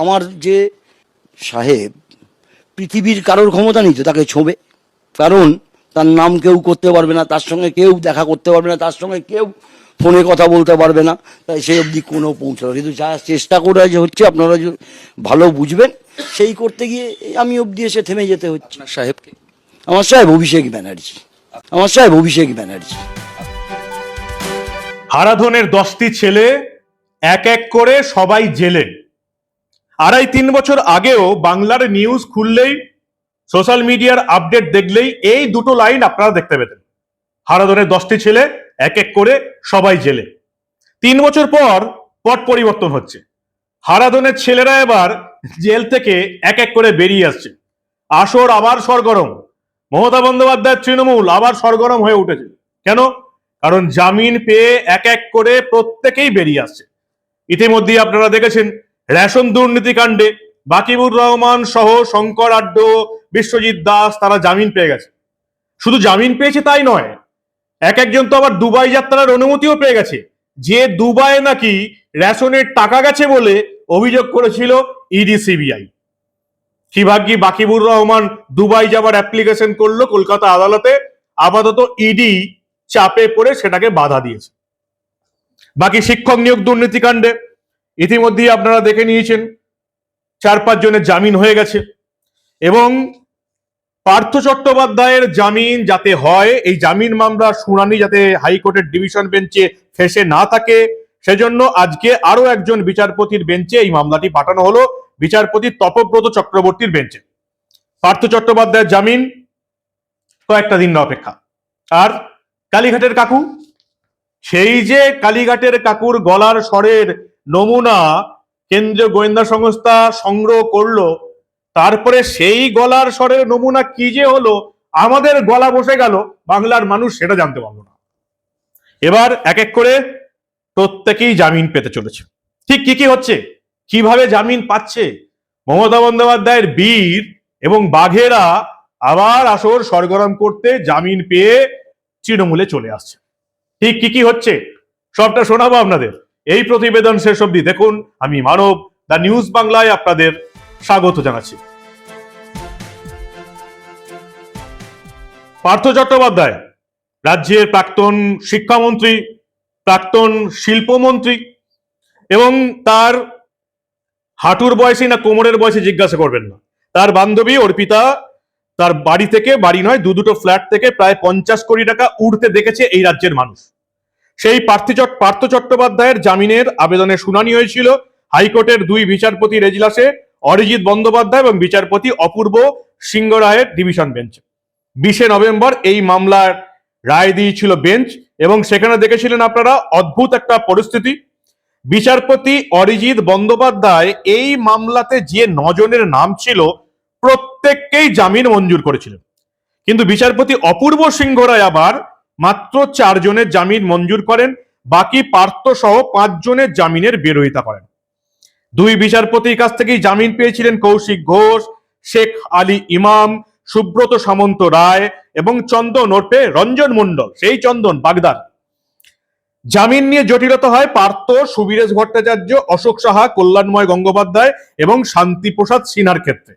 আমার যে সাহেব পৃথিবীর কারোর ক্ষমতা নেই তো তাকে ছোবে। কারণ তার নাম কেউ করতে পারবে না তার সঙ্গে কেউ দেখা করতে পারবে না তার সঙ্গে কেউ ফোনে কথা বলতে পারবে না। তাই সেই অবধি কোনো পৌঁছাবে কিন্তু যা চেষ্টা করে যে হচ্ছে আপনারা যে ভালো বুঝবেন সেই করতে গিয়ে এই আমি অবধি এসে থেমে যেতে হচ্ছে। সাহেবকে? আমার সাহেব অভিষেক ব্যানার্জি। আমার সাহেব অভিষেক ব্যানার্জি। হারাধনের দশটি ছেলে এক এক করে সবাই জেলে। আড়াই তিন বছর আগেও বাংলার নিউজ খুললেই সোশ্যাল মিডিয়ার আপডেট দেখলেই এই দুটো লাইন আপনারা দেখতে পেতেন। হারাধনের দশটি ছেলে, এক এক করে সবাই জেলে। তিন বছর পর পট পরিবর্তন হচ্ছে। হারাধনের ছেলেরা এবার জেল থেকে এক এক করে বেরিয়ে আসছে। আসর আবার সরগরম। মমতা বন্দ্যোপাধ্যায়ের তৃণমূল আবার সরগরম হয়ে উঠেছে। কেন? কারণ জামিন পেয়ে এক এক করে প্রত্যেকেই বেরিয়ে আসছে। ইতিমধ্যেই আপনারা দেখেছেন রেশন দুর্নীতি কাণ্ডে বাকিবুর রহমান সহ শঙ্কর আড্ড বিশ্বজিৎ দাস, তারা জামিন পেয়ে গেছে। শুধু জামিন পেয়েছে তাই নয়, এক একজন তো আবার দুবাই যাত্রার অনুমতিও পেয়ে গেছে। যে দুবাই নাকি রেশনের টাকা গেছে বলে অভিযোগ করেছিল ইডি সিবিআই। কি ভাগ্যি বাকিবুর রহমান দুবাই যাবার অ্যাপ্লিকেশন করল কলকাতা আদালতে, আপাতত ইডি চাপে পড়ে সেটাকে বাধা দিয়েছে। বাকি শিক্ষক নিয়োগ দুর্নীতিকাণ্ডে ইতিমধ্যেই আপনারা দেখে নিয়েছেন, চার পাঁচ জনের জামিন হয়ে গেছে এবং পার্থ চট্টোপাধ্যায়ের জামিন যাতে হয়, এই জামিন মামলা শুনানি যাতে হাইকোর্টের ডিভিশন বেঞ্চে ফেসে না থাকে, সেজন্য আজকে আরও একজন বিচারপতির বেঞ্চে এই মামলাটি পাঠানো হলো, বিচারপতি তপব্রত চক্রবর্তীর বেঞ্চে। পার্থ চট্টোপাধ্যায়ের জামিন কয়েকটা দিন না অপেক্ষা। আর কালীঘাটের কাকু? সেই যে কালীঘাটের কাকুর গলার স্বরের নমুনা কেন্দ্রীয় গোয়েন্দা সংস্থা সংগ্রহ করল। তারপরে সেই গলার স্বরের নমুনা কি যে হলো, আমাদের গলা বসে গেল, বাংলার মানুষ সেটা জানতে পারল না। এবার এক এক করে প্রত্যেকেই জামিন পেতে চলেছে। ঠিক কি কি হচ্ছে? কীভাবে জামিন পাচ্ছে? মমতা বন্দ্যোপাধ্যায়ের বীর এবং বাঘেরা আবার আসর সরগরম করতে জামিন পেয়ে তৃণমূলে চলে আসছে। ঠিক কি কি হচ্ছে? সবটা শোনাবো আপনাদের। এই প্রতিবেদন শেষ অবধি দেখুন। আমি মানব, দ্য নিউজ বাংলায় আপনাদের স্বাগত জানাচ্ছি। পার্থ চট্টোপাধ্যায়, রাজ্যের প্রাক্তন শিক্ষামন্ত্রী, প্রাক্তন শিল্পমন্ত্রী এবং তার হাঁটুর বয়সী না কোমরের বয়সে জিজ্ঞাসা করবেন না। তার বান্ধবী অর্পিতা তার বাড়ি থেকে, বাড়ি নয়, দু দুটো ফ্ল্যাট থেকে প্রায় পঞ্চাশ কোটি টাকা উঠতে দেখেছে এই রাজ্যের মানুষ। সেই পার্থ পার্থ চট্টোপাধ্যায়ের জামিনের আবেদনের শুনানি হয়েছিল হাইকোর্টের দুই বিচারপতির এজলাসে অরিজিৎ বন্দ্যোপাধ্যায় এবং বিচারপতি অপূর্ব সিংহ রায়ের ডিভিশন বেঞ্চ। বিশে নভেম্বর এই মামলার রায় দিয়েছিল বেঞ্চ এবং সেখানে দেখেছিলেন আপনারা অদ্ভুত একটা পরিস্থিতি। বিচারপতি অরিজিৎ বন্দ্যোপাধ্যায় এই মামলাতে যে নজনের নাম ছিল প্রত্যেককেই জামিন মঞ্জুর করেছিলেন। কিন্তু বিচারপতি অপূর্ব সিংহ রায় আবার মাত্র চারজনের জামিন মঞ্জুর করেন, বাকি পার্থ সহ পাঁচজনের জামিনের বিরোধিতা করেন। দুই বিচারপতির কাছ থেকেই জামিন পেয়েছিলেন কৌশিক ঘোষ, শেখ আলী ইমাম, সুব্রত সামন্ত রায় এবং চন্দন ওরফে রঞ্জন মণ্ডল, সেই চন্দন বাগদার জামিন নিয়ে জটিলতা হয় পার্থ, সুবীরেশ ভট্টাচার্য, অশোক সাহা, কল্যাণময় গঙ্গোপাধ্যায় এবং শান্তিপ্রসাদ সিনহার ক্ষেত্রে।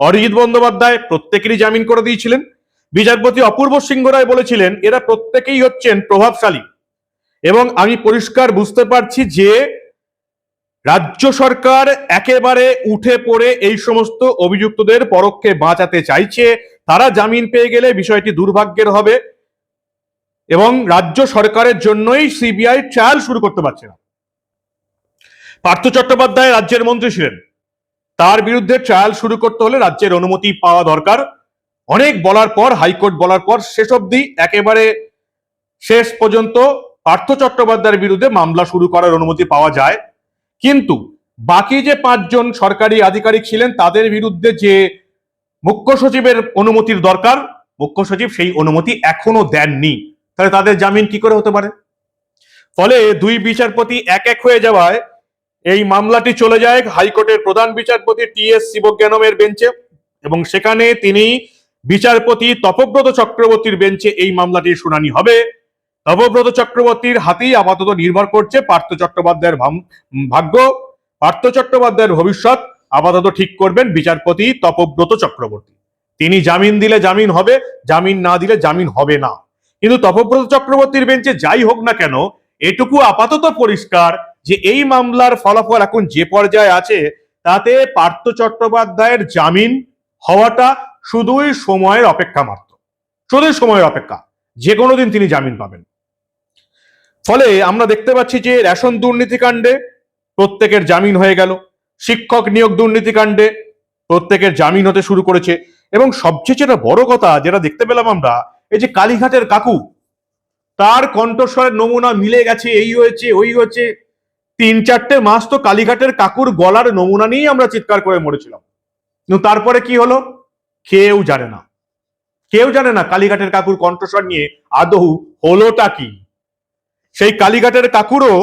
অরিজিৎ বন্দ্যোপাধ্যায় প্রত্যেকেরই জামিন করে দিয়েছিলেন। বিচারপতি অপূর্ব সিংহ রায় বলেছিলেন, এরা প্রত্যেকেই হচ্ছেন প্রভাবশালী। এবং আমি পরিষ্কার বুঝতে পারছি যে রাজ্য সরকার একেবারে উঠে পড়ে এই সমস্ত অভিযুক্তদের পরোক্ষে বাঁচাতে চাইছে। তারা জামিন পেয়ে গেলে বিষয়টি দুর্ভাগ্যের হবে এবং রাজ্য সরকারের জন্যই সিবিআই ট্রায়াল শুরু করতে পারছে না। পার্থ চট্টোপাধ্যায় রাজ্যের মন্ত্রী ছিলেন। তার বিরুদ্ধে ট্রায়াল শুরু করতে হলে রাজ্যের অনুমতি পাওয়া দরকার। অনেক বলার পর, হাইকোর্ট বলার পর শেষ অবধি একেবারে শেষ পর্যন্ত পার্থ চট্টোপাধ্যায়ের বিরুদ্ধে মামলা শুরু করার অনুমতি পাওয়া যায়। কিন্তু বাকি যে পাঁচজন সরকারি আধিকারিক ছিলেন, তাদের বিরুদ্ধে যে মুখ্য সচিবের অনুমতির দরকার, মুখ্য সচিব সেই অনুমতি এখনও দেননি। তাহলে তাদের জামিন কি করে হতে পারে? ফলে দুই বিচারপতি এক এক হয়ে যাওয়ায় এই মামলাটি চলে যায় হাইকোর্টের প্রধান বিচারপতি টি এস শিবজ্ঞানমের বেঞ্চে এবং সেখানে তিনি বিচারপতি তপব্রত চক্রবর্তীর বেঞ্চে এই মামলাটির শুনানি হবে। তপব্রত চক্রবর্তীর হাতেই আপাতত নির্ভর করছে পার্থ চট্টোপাধ্যায়ের ভাগ্য। পার্থ চট্টোপাধ্যায়ের ভবিষ্যৎ আপাতত ঠিক করবেন বিচারপতি তপব্রত চক্রবর্তী। তিনি জামিন দিলে জামিন হবে, জামিন না দিলে জামিন হবে না। কিন্তু তপব্রত চক্রবর্তীর বেঞ্চে যাই হোক না কেন, এটুকু আপাতত পরিষ্কার যে এই মামলার ফলাফল এখন যে পর্যায়ে আছে, তাতে পার্থ চট্টোপাধ্যায়ের জামিন হওয়াটা শুধুই সময়ের অপেক্ষা মাত্র। শুধুই সময়ের অপেক্ষা। যে কোনো দিন তিনি জামিন পাবেন। ফলে আমরা দেখতে পাচ্ছি যে রেশন দুর্নীতিকাণ্ডে প্রত্যেকের জামিন হয়ে গেল। শিক্ষক নিয়োগ দুর্নীতিকাণ্ডে প্রত্যেকের জামিন হতে শুরু করেছে। এবং সবচেয়ে যেটা বড় কথা, যেটা দেখতে পেলাম আমরা, এই যে কালীঘাটের কাকু, তার কণ্ঠস্বরের নমুনা মিলে গেছে, এই হয়েছে, ওই হয়েছে। তিন চারটে মাস তো কালীঘাটের কাকুর গলার নমুনা নিয়েই আমরা চিৎকার করে মরেছিলাম। তারপরে কি হলো? কেউ জানে না। কেউ জানে না কালীঘাটের কাকুর কণ্ঠস্বর নিয়ে আদৌ হলোটা কি? সেই কালীঘাটের কাকুরও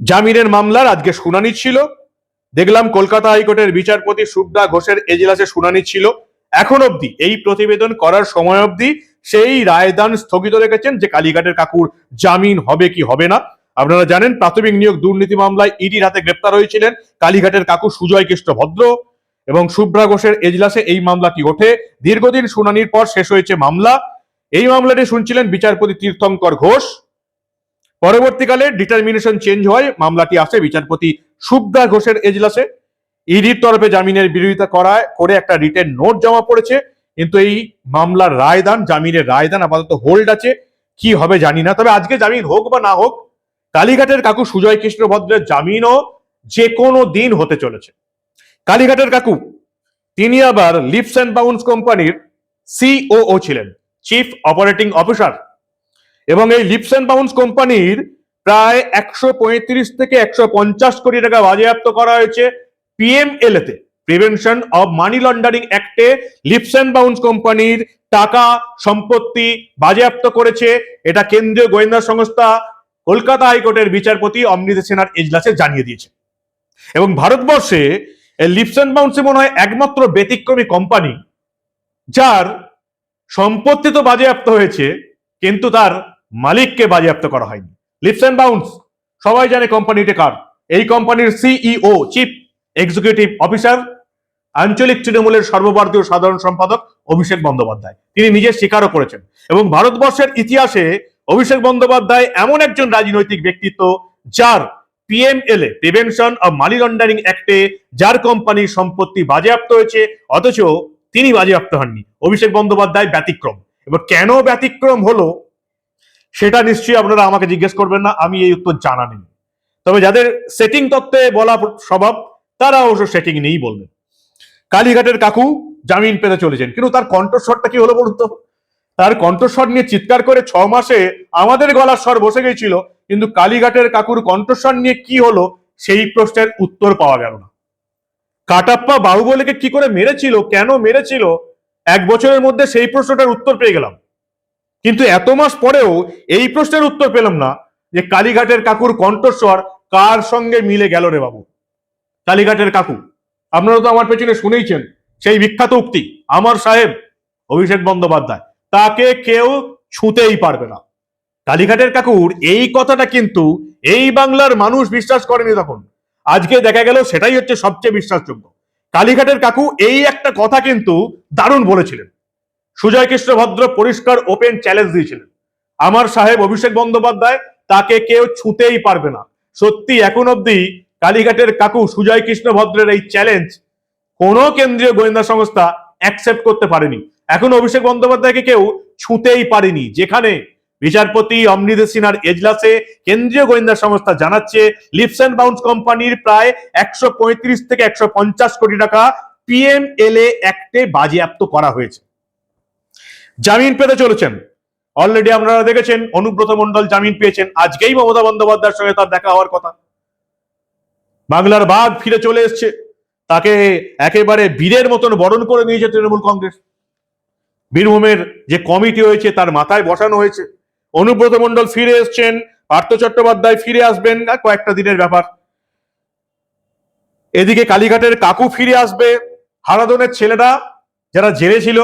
জামিনের মামলার আজকে শুনানি ছিল। দেখলাম কলকাতা হাইকোর্টের বিচারপতি সুব্রা ঘোষের এজলাসে শুনানি ছিল। এখন অবধি এই প্রতিবেদন করার সময় অবধি সেই রায়দান স্থগিত রেখেছেন যে কালীঘাটের কাকুর জামিন হবে কি হবে না। আপনারা জানেন, প্রাথমিক নিয়োগ দুর্নীতি মামলায় ইডির হাতে গ্রেপ্তার হয়েছিলেন কালীঘাটের কাকু সুজয় কৃষ্ণ ভদ্র এবং শুভ্রা ঘোষের এজলাসে এই মামলাটি ওঠে। দীর্ঘদিন শুনানির পর শেষ হয়েছে মামলা। এই মামলাটি শুনছিলেন বিচারপতি তীর্থঙ্কর ঘোষ। পরবর্তীকালে ডিটারমিনেশন চেঞ্জ হয়, মামলাটি আসে বিচারপতি সুব্রা ঘোষের এজলাসে। ইডির তরফে জামিনের বিরোধিতা করায় করে একটা রিটেন নোট জমা পড়েছে। কিন্তু এই মামলার রায়দান, জামিনের রায়দান আপাতত হোল্ড আছে। কি হবে জানি না। তবে আজকে জামিন হোক বা না হোক, কালীঘাটের কাকু সুজয় কৃষ্ণ ভদ্রের জামিনও যে কোনো দিন হতে চলেছে। কালীঘাটের কাকু, তিনি আবার লিপস অ্যান্ড বাউন্স কোম্পানির সিওও ছিলেন চিফ অপারেটিং অফিসার এবং এই লিপস অ্যান্ড বাউন্স কোম্পানির প্রায় একশো পঁয়ত্রিশ থেকে একশো পঞ্চাশ কোটি টাকা বাজেয়াপ্ত করা হয়েছে পিএমএল তে প্রিভেনশন অব মানি লন্ডারিং অ্যাক্টে লিপস অ্যান্ড বাউন্স কোম্পানির টাকা সম্পত্তি বাজেয়াপ্ত করেছে। এটা কেন্দ্রীয় গোয়েন্দা সংস্থা কলকাতা হাইকোর্টের বিচারপতি অমৃত সেনার এজলাসে জানিয়ে দিয়েছে। এবং ভারতবর্ষে লিপস অ্যান্ড বাউন্সে মনে হয় একমাত্র ব্যতিক্রমী কোম্পানি যার সম্পত্তি তো বাজেয়াপ্ত হয়েছে, কিন্তু তার মালিককে বাজেয়াপ্ত করা হয়নি। লিপস অ্যান্ড বাউন্স সবাই জানে কোম্পানিটি কার। এই কোম্পানির সিইও চিফ এক্সিকিউটিভ অফিসার আঞ্চলিক তৃণমূলের সর্বভারতীয় সাধারণ সম্পাদক অভিষেক বন্দ্যোপাধ্যায়। তিনি নিজে স্বীকারও করেছেন। এবং ভারতবর্ষের ইতিহাসে অভিষেক বন্দ্যোপাধ্যায় এমন একজন রাজনৈতিক ব্যক্তিত্ব যার PMLA prevention of money laundering অ্যাক্টে যার কোম্পানির সম্পত্তি বাজেয়াপ্ত হয়েছে, অথচ তিনি বাজেয়াপ্ত হননি। অভিষেক বন্দ্যোপাধ্যায় ব্যতিক্রম। এবার কেন ব্যতিক্রম হলো, সেটা নিশ্চয়ই আপনারা আমাকে জিজ্ঞেস করবেন না, আমি এই উত্তর জানা নেই। তবে যাদের সেটিং তত্ত্বে বলা স্বভাব, তারা অবশ্য সেটিং নেই বলবেন কালীঘাটের কাকু জামিন পেতে চলেছেন, কিন্তু তার কণ্ঠস্বরটা কি হলো বলুন তো। তার কণ্ঠস্বর নিয়ে চিৎকার করে ছ মাসে আমাদের গলার স্বর বসে গেছিল কিন্তু কালীঘাটের কাকুর কণ্ঠস্বর নিয়ে কি হলো সেই প্রশ্নের উত্তর পাওয়া গেল না। কাটাপ্পা বাহুবলীকে কি করে মেরেছিল, কেন মেরেছিল, এক বছরের মধ্যে সেই প্রশ্নটার উত্তর পেয়ে গেলাম। কিন্তু এত মাস পরেও এই প্রশ্নের উত্তর পেলাম না যে কালীঘাটের কাকুর কণ্ঠস্বর কার সঙ্গে মিলে গেল রে বাবু? কালীঘাটের কাকু, আপনারা তো আমার পেছনে শুনেইছেন, সেই বিখ্যাত উক্তি, আমার সাহেব, অভিষেক বন্দ্যোপাধ্যায়। তাকে কেউ ছুঁতেই পারবে না। কালীঘাটের কাকুর এই কথাটা কিন্তু এই বাংলার মানুষ বিশ্বাস করেনি তখন। আজকে দেখা গেল সেটাই হচ্ছে সবচেয়ে বিশ্বাসযোগ্য। কালীঘাটের কাকু এই একটা কথা কিন্তু দারুণ বলেছিলেন। সুজয় কৃষ্ণ ভদ্র পরিষ্কার ওপেন চ্যালেঞ্জ দিয়েছিলেন। আমার সাহেব অভিষেক বন্দ্যোপাধ্যায় তাকে কেউ ছুঁতেই পারবে না। সত্যি এখন অবধি কালীঘাটের কাকু সুজয় কৃষ্ণ ভদ্রের এই চ্যালেঞ্জ কোনো কেন্দ্রীয় গোয়েন্দা সংস্থা অ্যাকসেপ্ট করতে পারেনি। এখন অভিষেক বন্দ্যোপাধ্যায়কে কেউ ছুঁতেই পারেনি। যেখানে বিচারপতি অমৃত সিনহার এজলাসে কেন্দ্রীয় গোয়েন্দা সংস্থা জানাচ্ছে, লিপস অ্যান্ড বাউন্স কোম্পানির প্রায় একশো পঁয়ত্রিশ থেকে একশো পঞ্চাশ কোটি টাকা পিএমএলএ অ্যাক্টে বাজেয়াপ্ত করা হয়েছে। জামিন পেতে চলেছেন। অলরেডি আপনারা দেখেছেন, অনুব্রত মন্ডল জামিন পেয়েছেন। আজকেই মমতা বন্দ্যোপাধ্যায়ের সঙ্গে তার দেখা হওয়ার কথা। বাংলার বাঘ ফিরে চলে এসছে। তাকে একেবারে বীরের মতন বরণ করে নিয়েছে তৃণমূল কংগ্রেস। বীরভূমের যে কমিটি হয়েছে তার মাথায় বসানো হয়েছে। অনুব্রত মন্ডল ফিরে এসছেন, পার্থ চট্টোপাধ্যায় ফিরে আসবেন কয়েকটা দিনের ব্যাপার। এদিকে কালীঘাটের কাকু ফিরে আসবে। হারাদনের ছেলেরা যারা জেলে ছিল,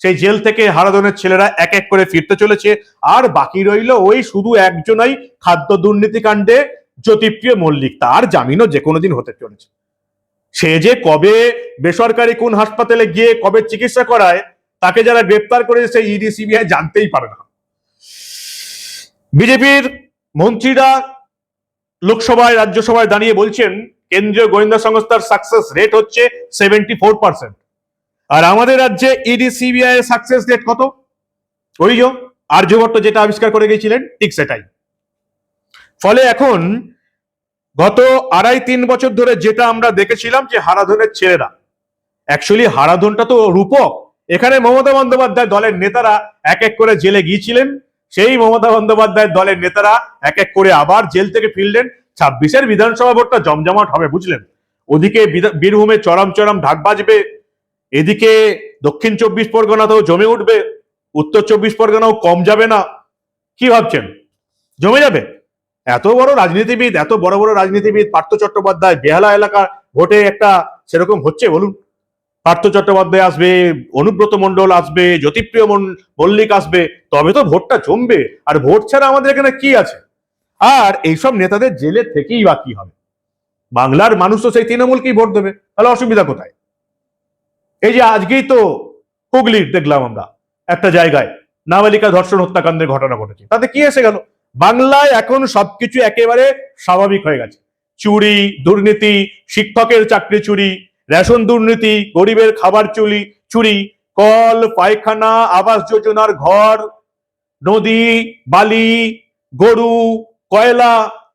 সেই জেল থেকে হারাদনের ছেলেরা এক এক করে ফিরতে চলেছে। আর বাকি রইল ওই শুধু একজনই খাদ্য দুর্নীতি কাণ্ডে জ্যোতিপ্রিয় মল্লিক। তার জামিনও যে কোনো দিন হতে চলেছে। সে যে কবে বেসরকারি কোন হাসপাতালে গিয়ে কবে চিকিৎসা করায় তাকে যারা গ্রেপ্তার করেছে ইডি, সিবিআই জানতেই পারে না। বিজেপির মন্ত্রীরা লোকসভায়, রাজ্যসভায় দাঁড়িয়ে বলছেন, কেন্দ্রীয় গোয়েন্দা সংস্থার সাকসেস রেট হচ্ছে সেভেন্টি ফোর পার্সেন্ট আর আমাদের রাজ্যে ইডি, সিবিআই এর সাকসেস রেট কত? ওই যে আর্যভট্ট যেটা আবিষ্কার করে গেছিলেন ঠিক সেটাই। ফলে এখন গত আড়াই তিন বছর ধরে যেটা আমরা দেখেছিলাম যে হারাধনের ছেলেরা অ্যাকচুয়ালি হারাধনটা তো রূপক এখানে মমতা বন্দ্যোপাধ্যায় দলের নেতারা এক এক করে জেলে গিয়েছিলেন। সেই মমতা বন্দ্যোপাধ্যায়ের দলের নেতারা এক এক করে আবার জেল থেকে ফিরলেন। ছাব্বিশের বিধানসভা ভোটটা জমজমাট হবে, বুঝলেন? ওদিকে বীরভূমে চরম চরম ঢাক বাজবে। এদিকে দক্ষিণ চব্বিশ পরগনাতেও জমে উঠবে। উত্তর চব্বিশ পরগনাও কম যাবে না। কি ভাবছেন? জমে যাবে? এত বড় রাজনীতিবিদ, এত বড় বড় রাজনীতিবিদ পার্থ চট্টোপাধ্যায়, বেহালা এলাকার ভোটে একটা সেরকম হচ্ছে, বলুন? পার্থ চট্টোপাধ্যায় আসবে, অনুব্রত মণ্ডল আসবে, জ্যোতিপ্রিয় মল্লিক আসবে, তবে তো ভোটটা জমবে। আর ভোট ছাড়া আমাদের এখানে কি আছে? আর এইসব নেতাদের জেলে থেকেই বা কি হবে? বাংলার মানুষ তো সেই তৃণমূলকেই ভোট দেবে, তাহলে অসুবিধা কোথায়? এই যে আজকেই তো হুগলির দেখলাম আমরা, একটা জায়গায় নাবালিকা ধর্ষণ হত্যাকাণ্ডের ঘটনা ঘটেছে, তাতে কি এসে গেল? বাংলায় এখন সবকিছু একেবারে স্বাভাবিক হয়ে গেছে। চুরি, দুর্নীতি, শিক্ষকের চাকরি চুরি রেশন দুর্নীতি, গরিবের খাবার চুরি চুরি, কল, পায়খানা, আবাস যোজনার ঘর, নদী, বালি, গরু, কয়লা,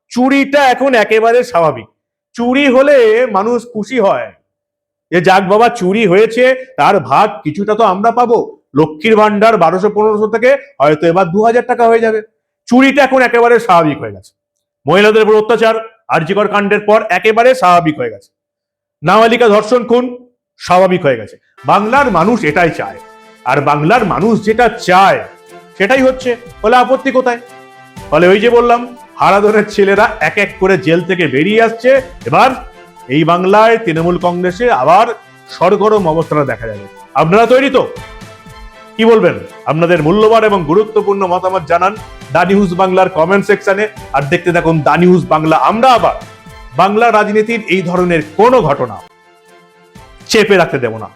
চুরিটা এখন একেবারে স্বাভাবিক। চুরি হলে মানুষ খুশি হয়। যে যাক বাবা, চুরি হয়েছে, তার ভাগ কিছুটা তো আমরা পাবো। লক্ষ্মীর ভান্ডার বারোশো পনেরোশো থেকে হয়তো এবার দু হাজার টাকা হয়ে যাবে। চুরিটা এখন একেবারে স্বাভাবিক হয়ে গেছে। মহিলাদের উপর অত্যাচার আর্যিকর কাণ্ডের পর একেবারে স্বাভাবিক হয়ে গেছে। নাবালিকা ধর্ষণ খুন স্বাভাবিক হয়ে গেছে। বাংলার মানুষ এটাই চায়। আর বাংলার মানুষ যেটা চায়, সেটাই হচ্ছে ফলে আপত্তি কোথায়? ফলে ওই যে বললাম, হারাধনের ছেলেরা এক এক করে জেল থেকে বেরিয়ে আসছে। এবার এই বাংলায় তৃণমূল কংগ্রেসে আবার সরগরম অবস্থাটা দেখা যাবে। আপনারা তৈরি তো? কি বলবেন? আপনাদের মূল্যবান এবং গুরুত্বপূর্ণ মতামত জানান দা নিউজ বাংলার কমেন্ট সেকশনে আর দেখতে থাকুন দা নিউজ বাংলা। আমরা আবার বাংলা রাজনীতির এই ধরনের কোনো ঘটনা চেপে রাখতে দেব না।